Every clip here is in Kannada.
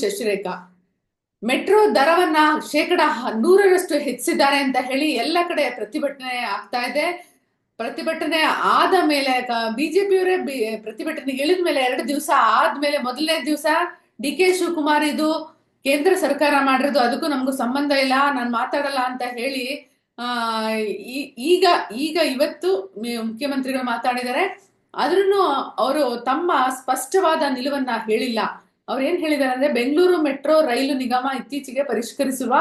ಶಶಿರೇಖಾ, ಮೆಟ್ರೋ ದರವನ್ನ ಶೇಕಡ ನೂರರಷ್ಟು ಹೆಚ್ಚಿಸಿದ್ದಾರೆ ಅಂತ ಹೇಳಿ ಎಲ್ಲ ಕಡೆ ಪ್ರತಿಭಟನೆ ಆಗ್ತಾ ಇದೆ. ಪ್ರತಿಭಟನೆ ಆದ ಮೇಲೆ ಬಿಜೆಪಿಯವರೇ ಪ್ರತಿಭಟನೆ ಇಳಿದ ಮೇಲೆ ಎರಡು ದಿವಸ ಆದ್ಮೇಲೆ ಮೊದಲನೇ ದಿವಸ ಡಿ ಕೆ ಶಿವಕುಮಾರ್ ಇದು ಕೇಂದ್ರ ಸರ್ಕಾರ ಮಾಡಿರೋದು, ಅದಕ್ಕೂ ನಮಗೂ ಸಂಬಂಧ ಇಲ್ಲ, ನಾನು ಮಾತಾಡಲ್ಲ ಅಂತ ಹೇಳಿ ಈಗ ಈಗ ಇವತ್ತು ಮುಖ್ಯಮಂತ್ರಿಗಳು ಮಾತಾಡಿದ್ದಾರೆ. ಆದ್ರೂ ಅವರು ತಮ್ಮ ಸ್ಪಷ್ಟವಾದ ನಿಲುವನ್ನ ಹೇಳಿಲ್ಲ. ಅವ್ರು ಏನ್ ಹೇಳಿದ್ದಾರೆ ಅಂದ್ರೆ ಬೆಂಗಳೂರು ಮೆಟ್ರೋ ರೈಲು ನಿಗಮ ಇತ್ತೀಚೆಗೆ ಪರಿಷ್ಕರಿಸುವ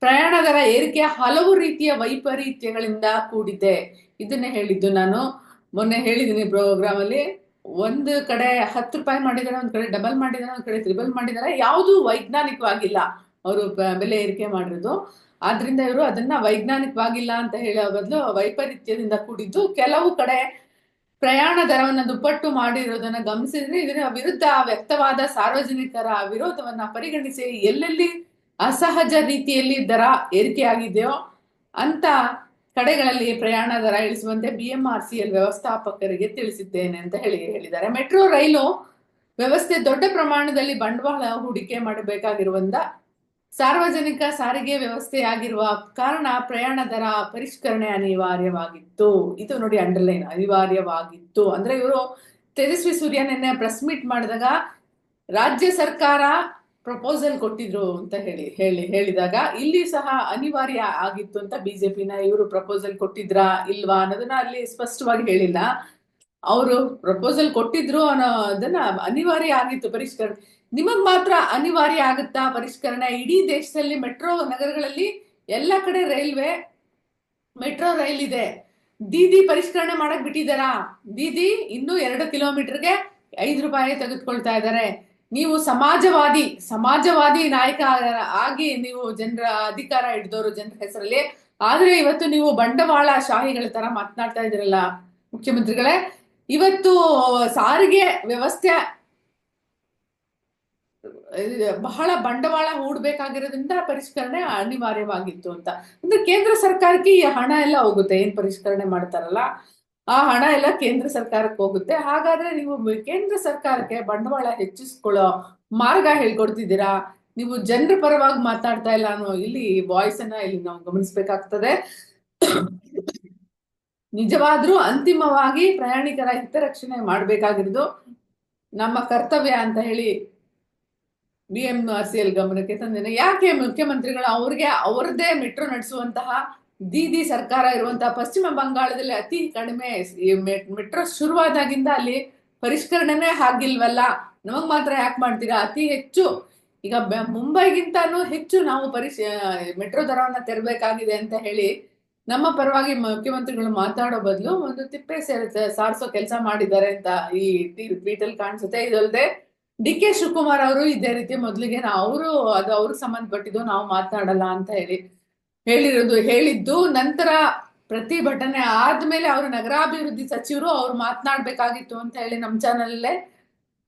ಪ್ರಯಾಣ ದರ ಏರಿಕೆ ಹಲವು ರೀತಿಯ ವೈಪರೀತ್ಯಗಳಿಂದ ಕೂಡಿದೆ. ಇದನ್ನೇ ಹೇಳಿದ್ದು ನಾನು. ಮೊನ್ನೆ ಹೇಳಿದ್ದೀನಿ ಪ್ರೋಗ್ರಾಮ್ ಅಲ್ಲಿ, ಒಂದು ಕಡೆ ಹತ್ತು ರೂಪಾಯಿ ಮಾಡಿದಾರೆ, ಒಂದ್ ಕಡೆ ಡಬಲ್ ಮಾಡಿದಾರೆ, ಒಂದ್ ಕಡೆ ತ್ರಿಬಲ್ ಮಾಡಿದಾರೆ, ಯಾವುದು ವೈಜ್ಞಾನಿಕವಾಗಿಲ್ಲ ಅವರು ಬೆಲೆ ಏರಿಕೆ ಮಾಡಿರೋದು. ಆದ್ರಿಂದ ಇವರು ಅದನ್ನ ವೈಜ್ಞಾನಿಕವಾಗಿಲ್ಲ ಅಂತ ಹೇಳೋ ಬದಲು ವೈಪರೀತ್ಯದಿಂದ ಕೂಡಿದ್ದು. ಕೆಲವು ಕಡೆ ಪ್ರಯಾಣ ದರವನ್ನ ದುಪ್ಪಟ್ಟು ಮಾಡಿರೋದನ್ನ ಗಮನಿಸಿದ್ರೆ ಇದರ ವಿರುದ್ಧ ವ್ಯಕ್ತವಾದ ಸಾರ್ವಜನಿಕರ ವಿರೋಧವನ್ನ ಪರಿಗಣಿಸಿ ಎಲ್ಲೆಲ್ಲಿ ಅಸಹಜ ರೀತಿಯಲ್ಲಿ ದರ ಏರಿಕೆಯಾಗಿದೆಯೋ ಅಂತ ಕಡೆಗಳಲ್ಲಿ ಪ್ರಯಾಣ ದರ ಇಳಿಸುವಂತೆ ಬಿಎಂಆರ್ಸಿಎಲ್ ವ್ಯವಸ್ಥಾಪಕರಿಗೆ ತಿಳಿಸಿದ್ದೇನೆ ಅಂತ ಹೇಳಿ ಹೇಳಿದ್ದಾರೆ. ಮೆಟ್ರೋ ರೈಲು ವ್ಯವಸ್ಥೆ ದೊಡ್ಡ ಪ್ರಮಾಣದಲ್ಲಿ ಬಂಡವಾಳ ಹೂಡಿಕೆ ಮಾಡಬೇಕಾಗಿರುವಂತ ಸಾರ್ವಜನಿಕ ಸಾರಿಗೆ ವ್ಯವಸ್ಥೆಯಾಗಿರುವ ಕಾರಣ ಪ್ರಯಾಣ ದರ ಪರಿಷ್ಕರಣೆ ಅನಿವಾರ್ಯವಾಗಿತ್ತು. ಇದು ನೋಡಿ ಅಂಡರ್ಲೈನ್ ಅನಿವಾರ್ಯವಾಗಿತ್ತು. ಅಂದ್ರೆ ಇವರು ತೇಜಸ್ವಿ ಸೂರ್ಯ ನಿನ್ನೆ ಪ್ರೆಸ್ ಮೀಟ್ ಮಾಡಿದಾಗ ರಾಜ್ಯ ಸರ್ಕಾರ ಪ್ರಪೋಸಲ್ ಕೊಟ್ಟಿದ್ರು ಅಂತ ಹೇಳಿ ಹೇಳಿ, ಹೇಳಿದಾಗ ಇಲ್ಲಿ ಸಹ ಅನಿವಾರ್ಯ ಆಗಿತ್ತು ಅಂತ ಬಿಜೆಪಿನ ಇವರು ಪ್ರಪೋಸಲ್ ಕೊಟ್ಟಿದ್ರಾ ಇಲ್ವಾ ಅನ್ನೋದನ್ನ ಅಲ್ಲಿ ಸ್ಪಷ್ಟವಾಗಿ ಹೇಳಿಲ್ಲ. ಅವರು ಪ್ರಪೋಸಲ್ ಕೊಟ್ಟಿದ್ರು ಅನ್ನೋದನ್ನ ಅನಿವಾರ್ಯ ಆಗಿತ್ತು, ಪರಿಷ್ಕರಣೆ. ನಿಮಗ್ ಮಾತ್ರ ಅನಿವಾರ್ಯ ಆಗುತ್ತಾ ಪರಿಷ್ಕರಣೆ? ಇಡೀ ದೇಶದಲ್ಲಿ ಮೆಟ್ರೋ ನಗರಗಳಲ್ಲಿ ಎಲ್ಲ ಕಡೆ ರೈಲ್ವೆ, ಮೆಟ್ರೋ ರೈಲ್ ಇದೆ. ದೀದಿ ಪರಿಷ್ಕರಣೆ ಮಾಡಕ್ ಬಿಟ್ಟಿದಾರಾ ದೀದಿ ಇನ್ನೂ ಎರಡು ಕಿಲೋಮೀಟರ್ಗೆ ಐದು ರೂಪಾಯಿ ತೆಗೆದುಕೊಳ್ತಾ ಇದ್ದಾರೆ. ನೀವು ಸಮಾಜವಾದಿ ಸಮಾಜವಾದಿ ನಾಯಕ ಆಗಿ ನೀವು ಜನರ ಅಧಿಕಾರ ಹಿಡಿದವರು ಜನರ ಹೆಸರಲ್ಲಿ. ಆದ್ರೆ ಇವತ್ತು ನೀವು ಬಂಡವಾಳ ಶಾಹಿಗಳ ತರ ಮಾತನಾಡ್ತಾ ಇದ್ದೀರಲ್ಲ ಮುಖ್ಯಮಂತ್ರಿಗಳೇ. ಇವತ್ತು ಸಾರಿಗೆ ವ್ಯವಸ್ಥೆ ಬಹಳ ಬಂಡವಾಳ ಹೂಡ್ಬೇಕಾಗಿರೋದ್ರಿಂದ ಪರಿಷ್ಕರಣೆ ಅನಿವಾರ್ಯವಾಗಿತ್ತು ಅಂತ. ಅಂದ್ರೆ ಕೇಂದ್ರ ಸರ್ಕಾರಕ್ಕೆ ಈ ಹಣ ಎಲ್ಲ ಹೋಗುತ್ತೆ. ಏನ್ ಪರಿಷ್ಕರಣೆ ಮಾಡ್ತಾರಲ್ಲ? ಆ ಹಣ ಎಲ್ಲ ಕೇಂದ್ರ ಸರ್ಕಾರಕ್ಕೆ ಹೋಗುತ್ತೆ. ಹಾಗಾದ್ರೆ ನೀವು ಕೇಂದ್ರ ಸರ್ಕಾರಕ್ಕೆ ಬಂಡವಾಳ ಹೆಚ್ಚಿಸ್ಕೊಳ್ಳೋ ಮಾರ್ಗ ಹೇಳ್ಕೊಡ್ತಿದ್ದೀರಾ? ನೀವು ಜನರ ಪರವಾಗಿ ಮಾತಾಡ್ತಾ ಇಲ್ಲ ಅನ್ನೋ ಇಲ್ಲಿ ವಾಯ್ಸ್ ಅನ್ನ ಇಲ್ಲಿ ನಾವು ಗಮನಿಸ್ಬೇಕಾಗ್ತದೆ. ನಿಜವಾದ್ರೂ ಅಂತಿಮವಾಗಿ ಪ್ರಯಾಣಿಕರ ಹಿತರಕ್ಷಣೆ ಮಾಡ್ಬೇಕಾಗಿರೋದು. ನಮ್ಮ ಕರ್ತವ್ಯ ಅಂತ ಹೇಳಿ B M R C L ಗಮನಕ್ಕೆ ತಂದೇನೆ ಯಾಕೆ ಮುಖ್ಯಮಂತ್ರಿಗಳು ಅವ್ರಿಗೆ ಅವರದೇ ಮೆಟ್ರೋ ನಡೆಸುವಂತಹ ದೀದಿ ಸರ್ಕಾರ ಇರುವಂತಹ ಪಶ್ಚಿಮ ಬಂಗಾಳದಲ್ಲಿ ಅತಿ ಕಡಿಮೆ ಮೆಟ್ರೋ ಶುರುವಾದಾಗಿಂದ ಅಲ್ಲಿ ಪರಿಷ್ಕರಣೆನೇ ಆಗಿಲ್ವಲ್ಲ. ನಮಗ್ ಮಾತ್ರ ಯಾಕೆ ಮಾಡ್ತೀರಾ? ಅತಿ ಹೆಚ್ಚು. ಈಗ ಮುಂಬೈಗಿಂತಾನು ಹೆಚ್ಚು ನಾವು ಪರಿಶ್ ಮೆಟ್ರೋ ದರವನ್ನ ತೆರಬೇಕಾಗಿದೆ ಅಂತ ಹೇಳಿ ನಮ್ಮ ಪರವಾಗಿ ಮುಖ್ಯಮಂತ್ರಿಗಳು ಮಾತಾಡೋ ಬದಲು ಒಂದು ತಿಪ್ಪೆ ಸೇರ ಸಾರಿಸೋ ಕೆಲಸ ಮಾಡಿದ್ದಾರೆ ಅಂತ ಈ ಟ್ವೀಟ್ ಅಲ್ಲಿ ಕಾಣಿಸುತ್ತೆ. ಇದಲ್ಲದೆ ಡಿ ಕೆ ಶಿವಕುಮಾರ್ ಅವರು ಇದೇ ರೀತಿ ಮೊದಲಿಗೆ ಅವರು ಅದು ಅವ್ರಿಗೆ ಸಂಬಂಧಪಟ್ಟಿದ್ದು ನಾವು ಮಾತನಾಡಲ್ಲ ಅಂತ ಹೇಳಿ ಹೇಳಿರೋದು ಹೇಳಿದ್ದು. ನಂತರ ಪ್ರತಿಭಟನೆ ಆದ್ಮೇಲೆ ಅವರು ನಗರಾಭಿವೃದ್ಧಿ ಸಚಿವರು ಅವ್ರು ಮಾತನಾಡ್ಬೇಕಾಗಿತ್ತು ಅಂತ ಹೇಳಿ ನಮ್ಮ ಚಾನಲ್ಲೇ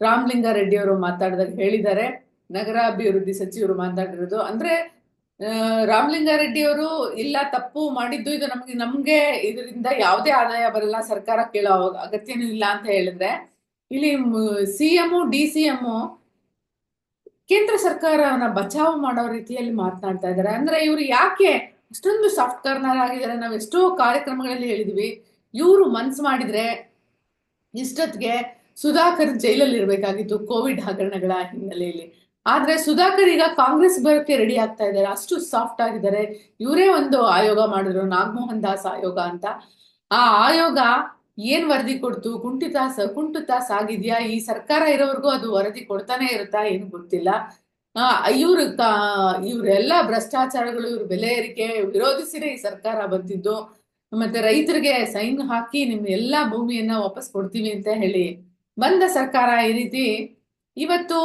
ರಾಮಲಿಂಗಾರೆಡ್ಡಿ ಅವರು ಮಾತಾಡಿದಾಗ ಹೇಳಿದ್ದಾರೆ. ನಗರಾಭಿವೃದ್ಧಿ ಸಚಿವರು ಮಾತಾಡಿರೋದು. ಅಂದ್ರೆ ರಾಮಲಿಂಗಾರೆಡ್ಡಿ ಅವರು ಇಲ್ಲ, ತಪ್ಪು ಮಾಡಿದ್ದು ಇದು ನಮ್ಗೆ ನಮ್ಗೆ ಇದರಿಂದ ಯಾವುದೇ ಆದಾಯ ಬರಲ್ಲ, ಸರ್ಕಾರ ಕೇಳೋ ಅಗತ್ಯನೂ ಇಲ್ಲ ಅಂತ ಹೇಳಿದ್ರೆ ಇಲ್ಲಿ C M D C M ಕೇಂದ್ರ ಸರ್ಕಾರನ ಬಚಾವ್ ಮಾಡೋ ರೀತಿಯಲ್ಲಿ ಮಾತನಾಡ್ತಾ ಇದ್ದಾರೆ. ಅಂದ್ರೆ ಇವರು ಯಾಕೆ ಅಷ್ಟೊಂದು ಸಾಫ್ಟ್ ಕಾರ್ನರ್ ಆಗಿದ್ದಾರೆ? ನಾವು ಎಷ್ಟೋ ಕಾರ್ಯಕ್ರಮಗಳಲ್ಲಿ ಹೇಳಿದ್ವಿ. ಇವರು ಮನ್ಸು ಮಾಡಿದ್ರೆ ಇಷ್ಟೊತ್ತಿಗೆ ಸುಧಾಕರ್ ಜೈಲಲ್ಲಿ ಇರಬೇಕಾಗಿತ್ತು, ಕೋವಿಡ್ ಹಗರಣಗಳ ಹಿನ್ನೆಲೆಯಲ್ಲಿ. ಆದ್ರೆ ಸುಧಾಕರ್ ಈಗ ಕಾಂಗ್ರೆಸ್ ಬರೋಕ್ಕೆ ರೆಡಿ ಆಗ್ತಾ ಇದ್ದಾರೆ. ಅಷ್ಟು ಸಾಫ್ಟ್ ಆಗಿದ್ದಾರೆ. ಇವರೇ ಒಂದು ಆಯೋಗ ಮಾಡಿದ್ರು. ನಾಗಮೋಹನ್ ದಾಸ್ ಆಯೋಗ ಅಂತ. ಆ ಆಯೋಗ ಏನ್ ವರದಿ ಕೊಡ್ತು? ಕುಂಠಿತ ಕುಂಠಿತ ಸಾಗಿದ್ಯಾ? ಈ ಸರ್ಕಾರ ಇರೋವರೆಗೂ ಅದು ವರದಿ ಕೊಡ್ತಾನೆ ಇರುತ್ತಾ? ಏನು ಗೊತ್ತಿಲ್ಲ. ಇವ್ರ ಇವರೆಲ್ಲ ಭ್ರಷ್ಟಾಚಾರಗಳು, ಇವ್ರ ಬೆಲೆ ಏರಿಕೆ ವಿರೋಧಿಸಿನೇ ಈ ಸರ್ಕಾರ ಬಂದಿದ್ದು. ಮತ್ತೆ ರೈತರಿಗೆ ಸೈನ್ ಹಾಕಿ ನಿಮ್ ಎಲ್ಲಾ ಭೂಮಿಯನ್ನ ವಾಪಸ್ ಕೊಡ್ತೀವಿ ಅಂತ ಹೇಳಿ ಬಂದ ಸರ್ಕಾರ ಈ ರೀತಿ. ಇವತ್ತು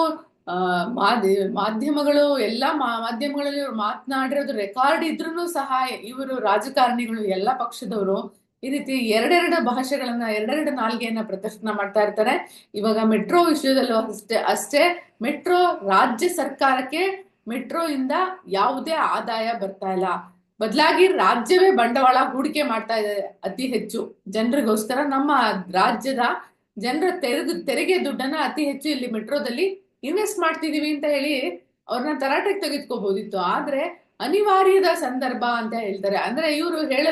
ಮಾಧ್ಯಮಗಳು ಎಲ್ಲಾ ಮಾಧ್ಯಮಗಳಲ್ಲಿ ಇವ್ರು ಮಾತನಾಡಿರೋದು ರೆಕಾರ್ಡ್ ಇದ್ರೂ ಸಹ ಇವರು ರಾಜಕಾರಣಿಗಳು ಎಲ್ಲ ಪಕ್ಷದವರು. ಈ ರೀತಿ ಎರಡೆರಡು ಭಾಷೆಗಳನ್ನ, ಎರಡೆರಡು ನಾಲ್ಗೆಯನ್ನ ಪ್ರದರ್ಶನ ಮಾಡ್ತಾ ಇರ್ತಾರೆ. ಇವಾಗ ಮೆಟ್ರೋ ವಿಷಯದಲ್ಲೂ ಅಷ್ಟೇ ಅಷ್ಟೇ ಮೆಟ್ರೋ ರಾಜ್ಯ ಸರ್ಕಾರಕ್ಕೆ ಮೆಟ್ರೋ ಇಂದ ಯಾವುದೇ ಆದಾಯ ಬರ್ತಾ ಇಲ್ಲ. ಬದಲಾಗಿ ರಾಜ್ಯವೇ ಬಂಡವಾಳ ಹೂಡಿಕೆ ಮಾಡ್ತಾ ಇದೆ ಅತಿ ಹೆಚ್ಚು. ಜನರಿಗೋಸ್ಕರ ನಮ್ಮ ರಾಜ್ಯದ ಜನರ ತೆರೆದು, ತೆರಿಗೆ ದುಡ್ಡನ್ನ ಅತಿ ಹೆಚ್ಚು ಇಲ್ಲಿ ಮೆಟ್ರೋದಲ್ಲಿ ಇನ್ವೆಸ್ಟ್ ಮಾಡ್ತಿದೀವಿ ಅಂತ ಹೇಳಿ ಅವ್ರನ್ನ ತರಾಟೆಗೆ ತೆಗೆದುಕೋಬಹುದಿತ್ತು ಆದ್ರೆ ಅನಿವಾರ್ಯದ ಸಂದರ್ಭ ಅಂತ ಹೇಳ್ತಾರೆ. ಅಂದ್ರೆ ಇವರು ಹೇಳ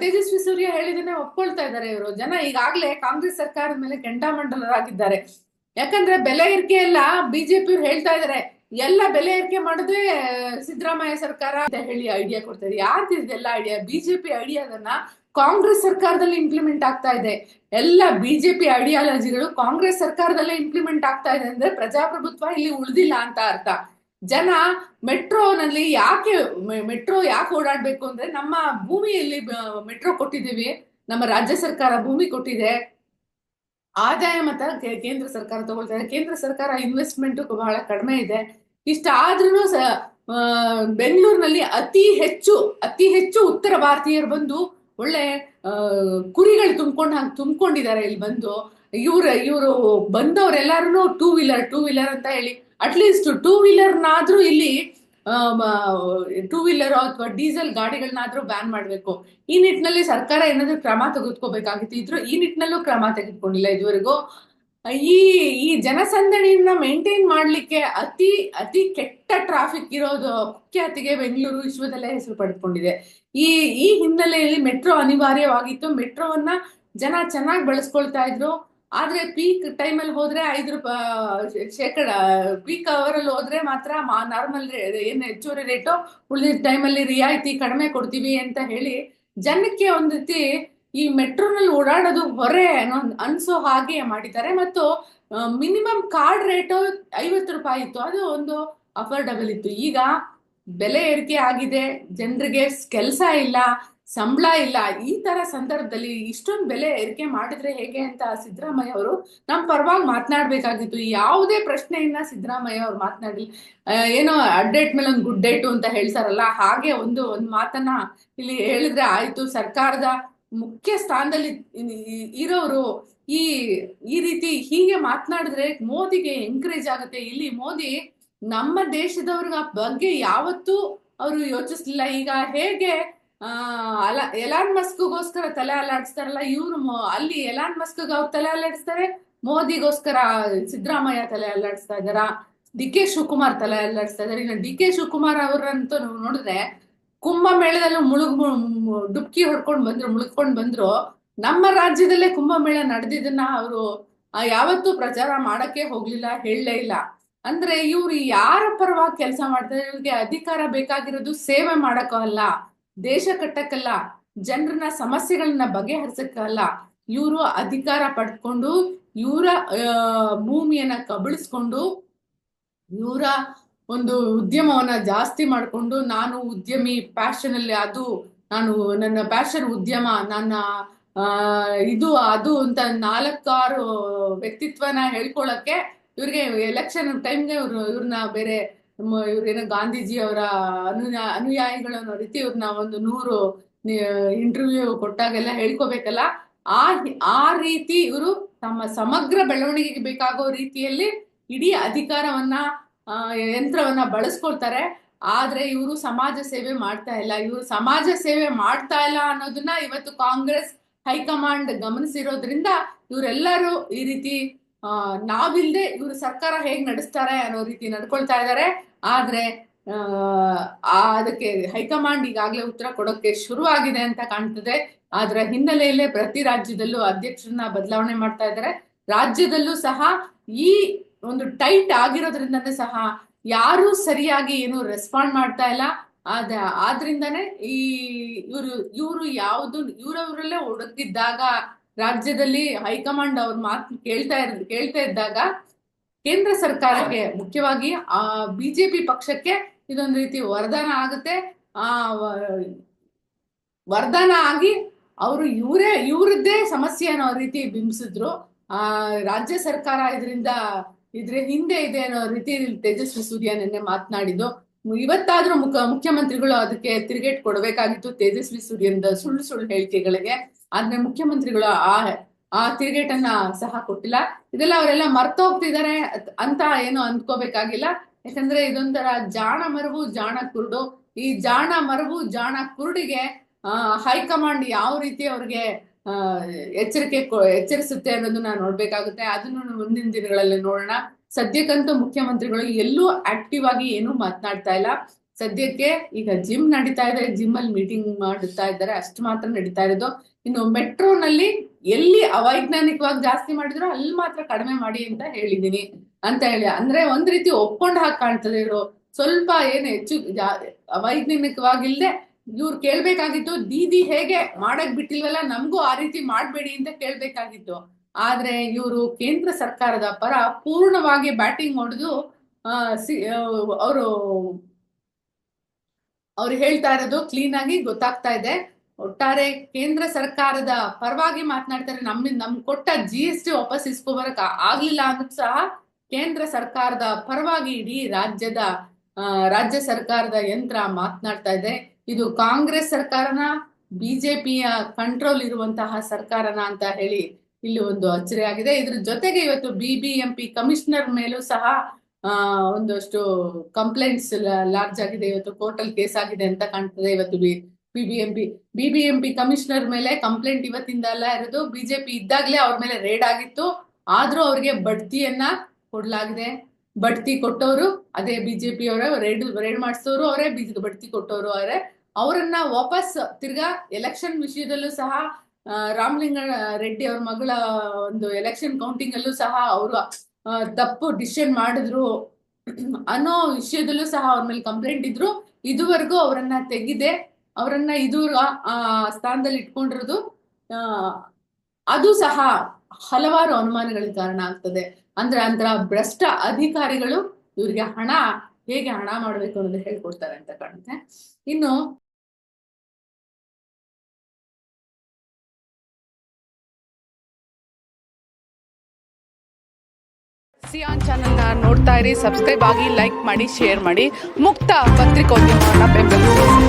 ತೇಜಸ್ವಿ ಸೂರ್ಯ ಹೇಳಿದನ್ನೇ ಒಪ್ಕೊಳ್ತಾ ಇದ್ದಾರೆ ಇವರು. ಜನ ಈಗಾಗ್ಲೇ ಕಾಂಗ್ರೆಸ್ ಸರ್ಕಾರದ ಮೇಲೆ ಕೆಂಡಾಮಂಡಲರಾಗಿದ್ದಾರೆ ಯಾಕಂದ್ರೆ ಬೆಲೆ ಏರಿಕೆ ಎಲ್ಲ ಬಿಜೆಪಿ ಹೇಳ್ತಾ ಇದಾರೆ. ಎಲ್ಲ ಬೆಲೆ ಏರಿಕೆ ಮಾಡಿದ್ರೆ ಸಿದ್ದರಾಮಯ್ಯ ಸರ್ಕಾರ ಅಂತ ಹೇಳಿ ಐಡಿಯಾ ಕೊಡ್ತಾರೆ ಯಾರ್ದು ಇದೆಲ್ಲ ಐಡಿಯಾ ಬಿಜೆಪಿ ಐಡಿಯಾದನ್ನ ಕಾಂಗ್ರೆಸ್ ಸರ್ಕಾರದಲ್ಲಿ ಇಂಪ್ಲಿಮೆಂಟ್ ಆಗ್ತಾ ಇದೆ. ಎಲ್ಲ ಬಿಜೆಪಿ ಐಡಿಯಾಲಜಿಗಳು ಕಾಂಗ್ರೆಸ್ ಸರ್ಕಾರದಲ್ಲೇ ಇಂಪ್ಲಿಮೆಂಟ್ ಆಗ್ತಾ ಇದೆ ಅಂದ್ರೆ ಪ್ರಜಾಪ್ರಭುತ್ವ ಇಲ್ಲಿ ಉಳಿದಿಲ್ಲ ಅಂತ ಅರ್ಥ. ಜನ ಮೆಟ್ರೋನಲ್ಲಿ ಯಾಕೆ ಮೆಟ್ರೋ ಯಾಕೆ ಓಡಾಡ್ಬೇಕು ಅಂದ್ರೆ ನಮ್ಮ ಭೂಮಿಯಲ್ಲಿ ಮೆಟ್ರೋ ಕೊಟ್ಟಿದ್ದೀವಿ. ನಮ್ಮ ರಾಜ್ಯ ಸರ್ಕಾರ ಭೂಮಿ ಕೊಟ್ಟಿದೆ. ಆದಾಯ ಮತ ಕೇಂದ್ರ ಸರ್ಕಾರ ತಗೊಳ್ತಾ ಕೇಂದ್ರ ಸರ್ಕಾರ ಇನ್ವೆಸ್ಟ್ಮೆಂಟ್ ಬಹಳ ಕಡಿಮೆ ಇದೆ. ಇಷ್ಟ ಆದ್ರೂ ಬೆಂಗಳೂರಿನಲ್ಲಿ ಅತಿ ಹೆಚ್ಚು ಅತಿ ಹೆಚ್ಚು ಉತ್ತರ ಭಾರತೀಯರು ಬಂದು ಒಳ್ಳೆ ಕುರಿಗಳು ತುಂಬ್ಕೊಂಡು ಹಂಗೆ ತುಂಬ್ಕೊಂಡಿದ್ದಾರೆ ಇಲ್ಲಿ ಬಂದು. ಇವ್ರ, ಇವರು ಬಂದವರೆಲ್ಲರೂ ಟೂ ವೀಲರ್ ಟೂ ವೀಲರ್ ಅಂತ ಹೇಳಿ ಅಟ್ಲೀಸ್ಟ್ ಟೂ ವೀಲರ್ನಾದ್ರೂ ಇಲ್ಲಿ ಟೂ ವೀಲರ್ ಅಥವಾ ಡೀಸೆಲ್ ಗಾಡಿಗಳನ್ನಾದ್ರೂ ಬ್ಯಾನ್ ಮಾಡಬೇಕು. ಈ ನಿಟ್ಟಿನಲ್ಲಿ ಸರ್ಕಾರ ಏನಾದ್ರೂ ಕ್ರಮ ತೆಗೆದುಕೋಬೇಕಾಗಿತ್ತು? ಇದ್ರು ಈ ನಿಟ್ಟಿನಲ್ಲೂ ಕ್ರಮ ತೆಗೆದುಕೊಂಡಿಲ್ಲ ಇದುವರೆಗೂ. ಈ ಈ ಜನಸಂದಣಿಯನ್ನ ಮೇಂಟೈನ್ ಮಾಡಲಿಕ್ಕೆ ಅತಿ ಅತಿ ಕೆಟ್ಟ ಟ್ರಾಫಿಕ್ ಇರೋದು ಕುಖ್ಯಾತಿಗೆ ಬೆಂಗಳೂರು ವಿಶ್ವದಲ್ಲೇ ಹೆಸರು ಪಡೆದುಕೊಂಡಿದೆ. ಈ ಈ ಹಿನ್ನೆಲೆಯಲ್ಲಿ ಮೆಟ್ರೋ ಅನಿವಾರ್ಯವಾಗಿತ್ತು. ಮೆಟ್ರೋವನ್ನ ಜನ ಚೆನ್ನಾಗಿ ಬಳಸ್ಕೊಳ್ತಾ ಇದ್ರು. ಆದ್ರೆ ಪೀಕ್ ಟೈಮಲ್ಲಿ ಹೋದ್ರೆ ಐದು ರೂಪಾಯಿ ಶೇಕಡ ಪೀಕ್ ಅವರಲ್ಲಿ ಹೋದ್ರೆ ಮಾತ್ರ ನಾರ್ಮಲ್ ಏನು ಹೆಚ್ಚುವರಿ ರೇಟು ಉಳಿದ ಟೈಮಲ್ಲಿ ರಿಯಾಯಿತಿ ಕಡಿಮೆ ಕೊಡ್ತೀವಿ ಅಂತ ಹೇಳಿ ಜನಕ್ಕೆ ಒಂದ್ ರೀತಿ ಈ ಮೆಟ್ರೋನಲ್ಲಿ ಓಡಾಡೋದು ಹೊರೆ ಅನ್ಸೋ ಹಾಗೆ ಮಾಡಿದ್ದಾರೆ. ಮತ್ತು ಮಿನಿಮಮ್ ಕಾರ್ಡ್ ರೇಟು ಐವತ್ತು ರೂಪಾಯಿ ಇತ್ತು. ಅದು ಒಂದು ಅಫೋರ್ಡಬಲ್ ಇತ್ತು. ಈಗ ಬೆಲೆ ಏರಿಕೆ ಆಗಿದೆ. ಜನರಿಗೆ ಕೆಲಸ ಇಲ್ಲ. ಸಂಬಳ ಇಲ್ಲ. ಈ ತರ ಸಂದರ್ಭದಲ್ಲಿ ಇಷ್ಟೊಂದು ಬೆಲೆ ಏರಿಕೆ ಮಾಡಿದ್ರೆ ಹೇಗೆ ಅಂತ ಸಿದ್ದರಾಮಯ್ಯ ಅವರು ನಮ್ಮ ಪರವಾಗಿ ಮಾತನಾಡ್ಬೇಕಾಗಿತ್ತು ಯಾವುದೇ ಪ್ರಶ್ನೆಯನ್ನ ಸಿದ್ದರಾಮಯ್ಯ ಅವ್ರು ಮಾತನಾಡಿ ಏನೋ ಅಡ್ಡೇಟ್ ಮೇಲೆ ಒಂದು ಗುಡ್ ಡೇಟು ಅಂತ ಹೇಳ್ತಾರಲ್ಲ, ಹಾಗೆ ಒಂದು ಒಂದು ಮಾತನ್ನ ಇಲ್ಲಿ ಹೇಳಿದ್ರೆ ಆಯ್ತು. ಸರ್ಕಾರದ ಮುಖ್ಯ ಸ್ಥಾನದಲ್ಲಿ ಇರೋರು ಈ ಈ ರೀತಿ ಹೀಗೆ ಮಾತನಾಡಿದ್ರೆ ಮೋದಿಗೆ ಎಂಕರೇಜ್ ಆಗುತ್ತೆ. ಇಲ್ಲಿ ಮೋದಿ ನಮ್ಮ ದೇಶದವ್ರ ಬಗ್ಗೆ ಯಾವತ್ತೂ ಅವರು ಯೋಚಿಸ್ಲಿಲ್ಲ. ಈಗ ಹೇಗೆ ಅಲ ಎಲಾನ್ ಮಸ್ಕ್ಗೋಸ್ಕರ ತಲೆ ಅಲ್ಲಾಡಿಸ್ತಾರಲ್ಲ, ಇವ್ರು ಅಲ್ಲಿ ಎಲಾನ್ ಮಸ್ಕ್ ಅವ್ರು ತಲೆ ಅಲ್ಲಾಡಿಸ್ತಾರೆ, ಮೋದಿಗೋಸ್ಕರ ಸಿದ್ದರಾಮಯ್ಯ ತಲೆ ಅಲ್ಲಾಡಿಸ್ತಾ ಇದಾರ ಡಿ ಕೆ ಶಿವಕುಮಾರ್ ತಲೆ ಅಲ್ಲಾಡಿಸ್ತಾ ಇದಾರೆ ಇನ್ನು ಡಿ ಕೆ ಶಿವಕುಮಾರ್ ಅವರಂತೂ ನಾವು ನೋಡಿದ್ರೆ ಕುಂಭಮೇಳದಲ್ಲೂ ಮುಳುಗ್ ಡುಬ್ಕಿ ಹೊಡ್ಕೊಂಡ್ ಬಂದ್ರು, ಮುಳುಗ್ಕೊಂಡ್ ಬಂದ್ರು, ನಮ್ಮ ರಾಜ್ಯದಲ್ಲೇ ಕುಂಭಮೇಳ ನಡೆದಿದ್ದನ್ನ ಅವರು ಯಾವತ್ತೂ ಪ್ರಚಾರ ಮಾಡಕ್ಕೆ ಹೋಗ್ಲಿಲ್ಲ, ಹೇಳಲೇ ಇಲ್ಲ. ಅಂದ್ರೆ ಇವ್ರು ಯಾರ ಪರವಾಗಿ ಕೆಲಸ ಮಾಡ್ತಾರೆ, ಇವ್ರಿಗೆ ಅಧಿಕಾರ ಬೇಕಾಗಿರೋದು ಸೇವೆ ಮಾಡಕ್ಕಲ್ಲ ದೇಶ ಕಟ್ಟಕ್ಕಲ್ಲ, ಜನರನ್ನ ಸಮಸ್ಯೆಗಳನ್ನ ಬಗೆಹರಿಸಕ್ಕಲ್ಲ. ಇವರು ಅಧಿಕಾರ ಪಡ್ಕೊಂಡು, ಇವರ ಭೂಮಿಯನ್ನ ಕಬಳಿಸ್ಕೊಂಡು, ಇವರ ಒಂದು ಉದ್ಯಮವನ್ನ ಜಾಸ್ತಿ ಮಾಡಿಕೊಂಡು, ನಾನು ಉದ್ಯಮಿ ಪ್ಯಾಷನ್ ಅಲ್ಲಿ ಅದು, ನಾನು ನನ್ನ ಪ್ಯಾಷನ್ ಉದ್ಯಮ, ನನ್ನ ಇದು, ಅದು ಅಂತ ನಾಲ್ಕಾರು ವ್ಯಕ್ತಿತ್ವನ ಹೇಳ್ಕೊಳಕ್ಕೆ ಇವ್ರಿಗೆ ಎಲೆಕ್ಷನ್ ಟೈಮ್ಗೆ ಇವ್ರು, ಇವ್ರನ್ನ ಬೇರೆ ಇವ್ರೇನೋ ಗಾಂಧೀಜಿ ಅವರ ಅನುಯಾ ಅನುಯಾಯಿಗಳು ಅನ್ನೋ ರೀತಿ ಇವ್ರನ್ನ ಒಂದು ನೂರು ಇಂಟರ್ವ್ಯೂ ಕೊಟ್ಟಾಗೆಲ್ಲ ಹೇಳ್ಕೋಬೇಕಲ್ಲ, ಆ ಆ ರೀತಿ ಇವರು ತಮ್ಮ ಸಮಗ್ರ ಬೆಳವಣಿಗೆಗೆ ಬೇಕಾಗೋ ರೀತಿಯಲ್ಲಿ ಇಡೀ ಅಧಿಕಾರವನ್ನ ಯಂತ್ರವನ್ನ ಬಳಸ್ಕೊಳ್ತಾರೆ. ಆದ್ರೆ ಇವರು ಸಮಾಜ ಸೇವೆ ಮಾಡ್ತಾ ಇಲ್ಲ. ಇವರು ಸಮಾಜ ಸೇವೆ ಮಾಡ್ತಾ ಇಲ್ಲ ಅನ್ನೋದನ್ನ ಇವತ್ತು ಕಾಂಗ್ರೆಸ್ ಹೈಕಮಾಂಡ್ ಗಮನಿಸಿರೋದ್ರಿಂದ ಇವರೆಲ್ಲರೂ ಈ ರೀತಿ ನಾವಿಲ್ದೆ ಇವರು ಸರ್ಕಾರ ಹೇಗ್ ನಡೆಸ್ತಾರೆ ಅನ್ನೋ ರೀತಿ ನಡ್ಕೊಳ್ತಾ ಇದ್ದಾರೆ ಆದ್ರೆ, ಆ ಅದಕ್ಕೆ ಹೈಕಮಾಂಡ್ ಈಗಾಗಲೇ ಉತ್ತರ ಕೊಡೋಕೆ ಶುರುವಾಗಿದೆ ಅಂತ ಕಾಣ್ತದೆ. ಅದರ ಹಿನ್ನೆಲೆಯಲ್ಲೇ ಪ್ರತಿ ರಾಜ್ಯದಲ್ಲೂ ಅಧ್ಯಕ್ಷರನ್ನ ಬದಲಾವಣೆ ಮಾಡ್ತಾ ಇದ್ದಾರೆ ರಾಜ್ಯದಲ್ಲೂ ಸಹ ಈ ಒಂದು ಟೈಟ್ ಆಗಿರೋದ್ರಿಂದನೇ ಸಹ ಯಾರು ಸರಿಯಾಗಿ ಏನು ರೆಸ್ಪಾಂಡ್ ಮಾಡ್ತಾ ಇಲ್ಲ. ಅದ ಆದ್ರಿಂದಾನೇ ಈ ಇವರು ಇವರು ಯಾವುದು, ಇವರವರಲ್ಲೇ ಒಡಗಿದ್ದಾಗ ರಾಜ್ಯದಲ್ಲಿ ಹೈಕಮಾಂಡ್ ಅವ್ರ ಮಾತು ಕೇಳ್ತಾ ಇರ್, ಕೇಳ್ತಾ ಇದ್ದಾಗ ಕೇಂದ್ರ ಸರ್ಕಾರಕ್ಕೆ, ಮುಖ್ಯವಾಗಿ ಆ ಬಿಜೆಪಿ ಪಕ್ಷಕ್ಕೆ ಇದೊಂದು ರೀತಿ ವರದಾನ ಆಗುತ್ತೆ. ಆ ವರದಾನ ಆಗಿ ಅವರು ಇವರೇ, ಇವರದ್ದೇ ಸಮಸ್ಯೆ ಅನ್ನೋ ರೀತಿ ಬಿಂಬಿಸಿದ್ರು. ಆ ರಾಜ್ಯ ಸರ್ಕಾರ ಇದರಿಂದ, ಇದ್ರ ಹಿಂದೆ ಇದೆ ಅನ್ನೋ ರೀತಿ ತೇಜಸ್ವಿ ಸೂರ್ಯ ನಿನ್ನೆ ಮಾತನಾಡಿದ್ದು. ಇವತ್ತಾದ್ರೂ ಮುಖ, ಮುಖ್ಯಮಂತ್ರಿಗಳು ಅದಕ್ಕೆ ತಿರುಗೇಟ್ ಕೊಡಬೇಕಾಗಿತ್ತು ತೇಜಸ್ವಿ ಸೂರ್ಯಂದ ಸುಳ್ಳು ಸುಳ್ಳು ಹೇಳಿಕೆಗಳಿಗೆ. ಆದ್ರೆ ಮುಖ್ಯಮಂತ್ರಿಗಳು ಆ ಆ ತಿರುಗೇಟನ್ನ ಸಹ ಕೊಟ್ಟಿಲ್ಲ. ಇದೆಲ್ಲ ಅವರೆಲ್ಲ ಮರ್ತೋಗ್ತಿದ್ದಾರೆ ಹೋಗ್ತಿದಾರೆ ಅಂತ ಏನು ಅಂದ್ಕೋಬೇಕಾಗಿಲ್ಲ. ಯಾಕಂದ್ರೆ ಇದೊಂಥರ ಜಾಣ ಮರವು, ಜಾಣ ಕುರುಡು. ಈ ಜಾಣ ಮರವು, ಜಾಣ ಕುರುಡಿಗೆ ಹೈಕಮಾಂಡ್ ಯಾವ ರೀತಿ ಅವ್ರಿಗೆ ಎಚ್ಚರಿಕೆ ಎಚ್ಚರಿಸುತ್ತೆ ಅನ್ನೋದನ್ನ ನೋಡ್ಬೇಕಾಗುತ್ತೆ. ಅದನ್ನು ಮುಂದಿನ ದಿನಗಳಲ್ಲಿ ನೋಡೋಣ. ಸದ್ಯಕ್ಕಂತೂ ಮುಖ್ಯಮಂತ್ರಿಗಳು ಎಲ್ಲೂ ಆಕ್ಟಿವ್ ಆಗಿ ಏನು ಮಾತನಾಡ್ತಾ ಇಲ್ಲ. ಸದ್ಯಕ್ಕೆ ಈಗ ಜಿಮ್ ನಡೀತಾ ಇದೆ. ಜಿಮ್ ಅಲ್ಲಿ ಮೀಟಿಂಗ್ ಮಾಡುತ್ತಾ ಇದ್ದಾರೆ. ಅಷ್ಟು ಮಾತ್ರ ನಡೀತಾ ಇರೋದು. ಇನ್ನು ಮೆಟ್ರೋನಲ್ಲಿ ಎಲ್ಲಿ ಅವೈಜ್ಞಾನಿಕವಾಗಿ ಜಾಸ್ತಿ ಮಾಡಿದ್ರು ಅಲ್ಲಿ ಮಾತ್ರ ಕಡಿಮೆ ಮಾಡಿ ಅಂತ ಹೇಳಿದೀನಿ ಅಂತ ಹೇಳಿ, ಅಂದ್ರೆ ಒಂದ್ ರೀತಿ ಒಪ್ಕೊಂಡ್ ಹಾಗೆ ಕಾಣ್ತದೆ ಇವರು. ಸ್ವಲ್ಪ ಏನು ಹೆಚ್ಚು ಅವೈಜ್ಞಾನಿಕವಾಗಿಲ್ಲದೆ ಇವ್ರು ಕೇಳ್ಬೇಕಾಗಿತ್ತು, ದೀದಿ ಹೇಗೆ ಮಾಡಕ್ ಬಿಟ್ಟಿಲ್ವಲ್ಲ, ನಮಗೂ ಆ ರೀತಿ ಮಾಡ್ಬೇಡಿ ಅಂತ ಕೇಳ್ಬೇಕಾಗಿತ್ತು. ಆದ್ರೆ ಇವರು ಕೇಂದ್ರ ಸರ್ಕಾರದ ಪರ ಪೂರ್ಣವಾಗಿ ಬ್ಯಾಟಿಂಗ್ ಹೊಡೆದು ಅವರು, ಅವ್ರು ಹೇಳ್ತಾ ಇರೋದು ಕ್ಲೀನ್ ಆಗಿ ಗೊತ್ತಾಗ್ತಾ ಇದೆ. ಒಟ್ಟಾರೆ ಕೇಂದ್ರ ಸರ್ಕಾರದ ಪರವಾಗಿ ಮಾತನಾಡ್ತಾರೆ. ನಮ್ಮ, ನಮ್ ಕೊಟ್ಟ ಜಿ ಎಸ್ ಟಿ ವಾಪಸ್ ಇಸ್ಕೊಬರಕ್ ಆಗ್ಲಿಲ್ಲ ಅಂದ್ರೂ ಸಹ ಕೇಂದ್ರ ಸರ್ಕಾರದ ಪರವಾಗಿ ಇಡೀ ರಾಜ್ಯದ ರಾಜ್ಯ ಸರ್ಕಾರದ ಯಂತ್ರ ಮಾತನಾಡ್ತಾ ಇದೆ. ಇದು ಕಾಂಗ್ರೆಸ್ ಸರ್ಕಾರನ ಬಿಜೆಪಿಯ ಕಂಟ್ರೋಲ್ ಇರುವಂತಹ ಸರ್ಕಾರನ ಅಂತ ಹೇಳಿ ಇಲ್ಲಿ ಒಂದು ಅಚ್ಚರಿ ಆಗಿದೆ. ಇದ್ರ ಜೊತೆಗೆ ಇವತ್ತು ಬಿಬಿಎಂಪಿ ಕಮಿಷನರ್ ಮೇಲೂ ಸಹ ಒಂದಷ್ಟು ಕಂಪ್ಲೇಂಟ್ಸ್ ಲಾರ್ಜ್ ಆಗಿದೆ. ಇವತ್ತು ಕೋರ್ಟಲ್ ಕೇಸ್ ಆಗಿದೆ ಅಂತ ಕಾಣ್ತದೆ. ಇವತ್ತು ಬಿ ಬಿಬಿಎಂಪಿ ಬಿಬಿಎಂಪಿ ಕಮಿಷನರ್ ಮೇಲೆ ಕಂಪ್ಲೇಂಟ್ ಇವತ್ತಿಂದ ಅಲ್ಲ ಇರೋದು. ಬಿಜೆಪಿ ಇದ್ದಾಗಲೇ ಅವ್ರ ಮೇಲೆ ರೇಡ್ ಆಗಿತ್ತು. ಆದ್ರೂ ಅವ್ರಿಗೆ ಬಡ್ತಿಯನ್ನ ಕೊಡಲಾಗಿದೆ. ಬಡ್ತಿ ಕೊಟ್ಟವರು, ಅದೇ ಬಿಜೆಪಿ ಅವರೇ ರೇಡ್ ರೇಡ್ ಮಾಡಿಸೋರು ಅವರೇ, ಬಿಜ್, ಬಡ್ತಿ ಕೊಟ್ಟವರು ಅವರೇ. ಅವರನ್ನ ವಾಪಸ್ ತಿರ್ಗಾ ಎಲೆಕ್ಷನ್ ವಿಷಯದಲ್ಲೂ ಸಹ ರಾಮಲಿಂಗ ರೆಡ್ಡಿ ಅವ್ರ ಮಗಳ ಒಂದು ಎಲೆಕ್ಷನ್ ಕೌಂಟಿಂಗ್ ಅಲ್ಲೂ ಸಹ ಅವರು ತಪ್ಪು ಡಿಸಿಷನ್ ಮಾಡಿದ್ರು. ಅನ್ನೋ ವಿಷಯದಲ್ಲೂ ಸಹ ಅವ್ರ ಮೇಲೆ ಕಂಪ್ಲೇಂಟ್ ಇದ್ರು. ಇದುವರೆಗೂ ಅವರನ್ನ ತೆಗೆದೆ ಅವರನ್ನ ಇದು ಆ ಸ್ಥಾನದಲ್ಲಿ ಇಟ್ಕೊಂಡಿರೋದು ಅದು ಸಹ ಹಲವಾರು ಅನುಮಾನಗಳಿಗೆ ಕಾರಣ ಆಗ್ತದೆ. ಅಂದ್ರೆ ಅಂತರ ಭ್ರಷ್ಟ ಅಧಿಕಾರಿಗಳು ಇವ್ರಿಗೆ ಹಣ, ಹೇಗೆ ಹಣ ಮಾಡ್ಬೇಕು ಅನ್ನೋದು ಹೇಳ್ಕೊಡ್ತಾರೆ ಅಂತ ಕಾಣುತ್ತೆ. ಇನ್ನು ಸಿಯಾನ್ ಚಾನೆಲ್ನ ನೋಡ್ತಾ ಇರಿ, ಸಬ್ಸ್ಕ್ರೈಬ್ ಆಗಿ ಲೈಕ್ ಮಾಡಿ, ಶೇರ್ ಮಾಡಿ. ಮುಕ್ತ ಪತ್ರಿಕೋದ್ಯಮವನ್ನು ಬೆಂಬಲಿಸಿ